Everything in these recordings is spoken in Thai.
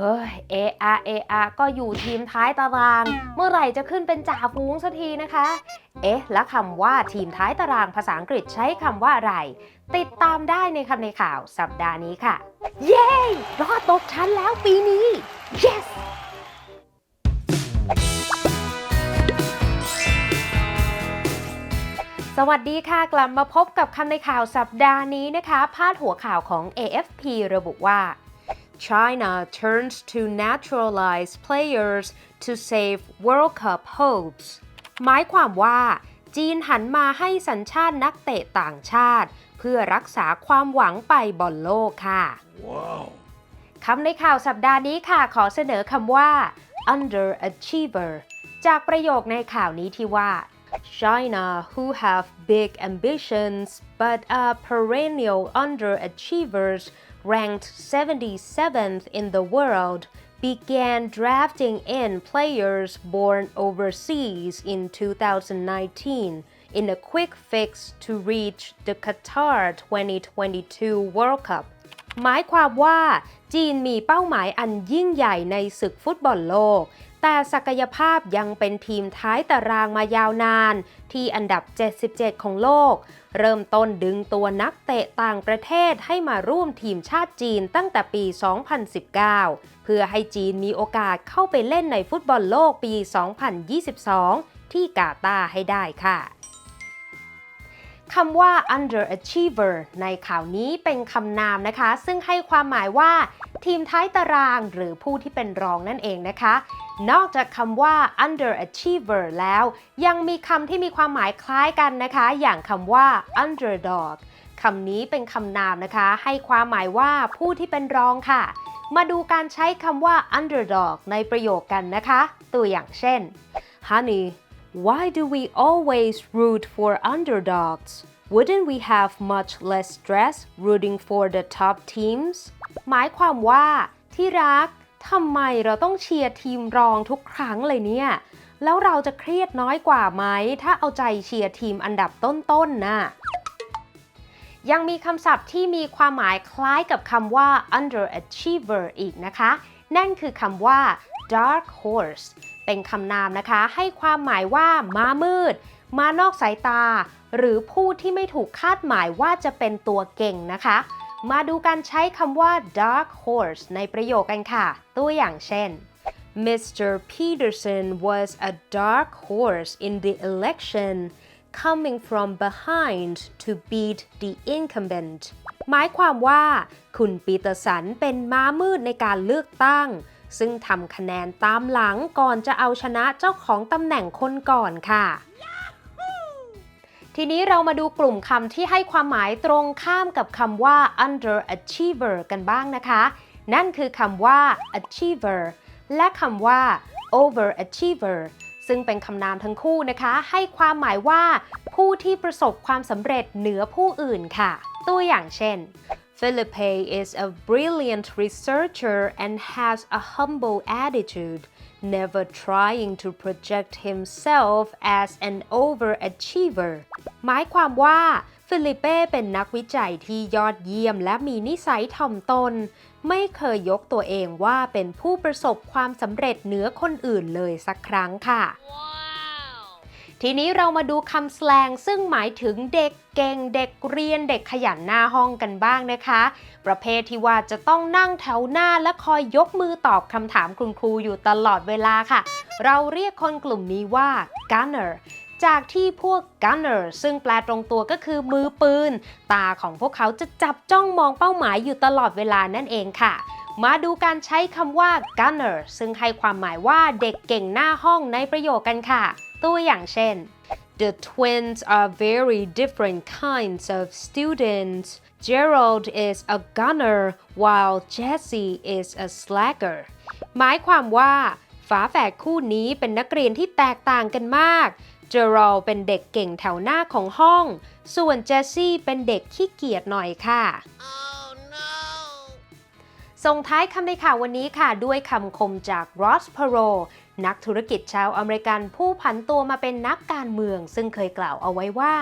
เฮ้ยเออาเออาก็อยู่ทีมท้ายตาราง เมื่อไหร่จะขึ้นเป็นจ่าฝูงสักทีนะคะ เอ๊ะ แล้วคำว่าทีมท้ายตารางภาษาอังกฤษใช้คำว่าอะไร ติดตามได้ในคำในข่าวสัปดาห์นี้ค่ะ เย้รอดตกชั้นแล้วปีนี้ yes สวัสดีค่ะ กลับมาพบกับคำในข่าวสัปดาห์นี้นะคะ พาดหัวข่าวของ AFP ระบุว่า China turns to naturalized players to save World Cup hopes หมายความว่า จีนหันมาให้สัญชาตินักเตะต่างชาติ เพื่อรักษาความหวังไปบอลโลกค่ะคำในข่าวสัปดาห์นี้ค่ะ ขอเสนอคำว่า underachiever จากประโยคในข่าวนี้ที่ว่า China who have big ambitions but are perennial underachievers ranked 77th in the world began drafting in players born overseas in 2019 in a quick fix to reach the Qatar 2022 World Cup หมายความว่า จีนมีเป้าหมายอันยิ่งใหญ่ในศึกฟุตบอลโลก แต่ศักยภาพยังเป็นทีมท้ายตารางมายาวนาน ที่อันดับ 77 ของโลก เริ่มต้นดึงตัวนักเตะต่างประเทศให้มาร่วมทีมชาติจีนตั้งแต่ปี 2019 เพื่อให้จีนมีโอกาสเข้าไปเล่นในฟุตบอลโลกปี 2022 ที่กาตาร์ให้ได้ค่ะคำว่า underachiever ในข่าวนี้เป็นคำนามนะคะ ซึ่งให้ความหมายว่า ทีมท้ายตารางหรือผู้ที่เป็นรองนั่นเองนะคะ นอกจากคำว่า underachiever แล้ว ยังมีคำที่มีความหมายคล้ายกันนะคะ อย่างคำว่า underdog คำนี้เป็นคำนามนะคะ ให้ความหมายว่าผู้ที่เป็นรองค่ะ มาดูการใช้คำว่า underdog ในประโยคกันนะคะ ตัวอย่างเช่น Honey Why do we always root for underdogs? Wouldn't we have much less stress rooting for the top teams? หมายความว่าที่รักทำไมเราต้องเชียร์ทีมรองทุกครั้งเลยเนี่ย แล้วเราจะเครียดน้อยกว่าไหม ถ้าเอาใจเชียร์ทีมอันดับต้นๆนน่ะยังมีคำศัพท์ที่มีความหมายคล้ายกับคำว่า underachiever อีกนะคะ นั่นคือคำว่า dark horse เป็นคำนามนะคะ ให้ความหมายว่าม้ามืด มานอกสายตา หรือผู้ที่ไม่ถูกคาดหมายว่าจะเป็นตัวเก่งนะคะ มาดูการใช้คำว่า dark horse ในประโยคกันค่ะ ตัวอย่างเช่น Mr. Peterson was a dark horse in the election coming from behind to beat the incumbent หมายความว่า คุณปีเตอร์สันเป็นม้ามืดในการเลือกตั้ง ซึ่งทำคะแนนตามหลังก่อนจะเอาชนะเจ้าของตำแหน่งคนก่อนค่ะ ทีนี้เรามาดูกลุ่มคำที่ให้ความหมายตรงข้ามกับคำว่า underachiever กันบ้างนะคะ นั่นคือคำว่า achiever และคำว่า overachiever ซึ่งเป็นคำนามทั้งคู่นะคะ ให้ความหมายว่า ผู้ที่ประสบความสำเร็จเหนือผู้อื่นค่ะ ตัวอย่างเช่น Felipe is a brilliant researcher and has a humble attitude, never trying to project himself as an overachiever. หมายความว่าฟิลิเป้เป็นนักวิจัยที่ยอดเยี่ยมและมีนิสัยถ่อมตน ไม่เคยยกตัวเองว่าเป็นผู้ประสบความสำเร็จเหนือคนอื่นเลยสักครั้งค่ะ wow. ทีนี้เรามาดูคำแสลงซึ่งหมายถึงเด็กเก่งเด็กเรียนเด็กขยันหน้าห้องกันบ้างนะคะ ประเภทที่ว่าจะต้องนั่งแถวหน้าและคอยยกมือตอบคำถามคุณครูอยู่ตลอดเวลาค่ะ เราเรียกคนกลุ่มนี้ว่า gunner จากที่พวก gunner ซึ่งแปลตรงตัวก็คือมือปืน ตาของพวกเขาจะจับจ้องมองเป้าหมายอยู่ตลอดเวลานั่นเองค่ะมาดูการใช้คำว่า gunner ซึ่งให้ความหมายว่าเด็กเก่งหน้าห้องในประโยคกันค่ะ ตัวอย่างเช่น The twins are very different kinds of students. Gerald is a gunner while Jesse is a slacker. หมายความว่าฝาแฝดคู่นี้เป็นนักเรียนที่แตกต่างกันมาก เจอรัลเป็นเด็กเก่งแถวหน้าของห้อง ส่วนเจสซี่เป็นเด็กขี้เกียจหน่อยค่ะส่งท้ายคำในข่าววันนี้ค่ะด้วยคำคมจากรอสพโร นักธุรกิจชาวอเมริกันผู้ผันตัวมาเป็นนักการเมือง ซึ่งเคยกล่าวเอาไว้ว่า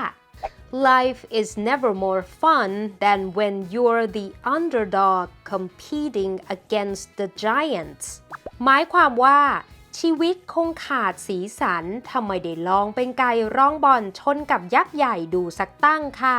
Life is never more fun than when you're the underdog competing against the giants หมายความว่าชีวิตคงขาดสีสันทำไมได้ลองเป็นไก่ร้องบอลชนกับยักษ์ใหญ่ดูสักตั้งค่ะ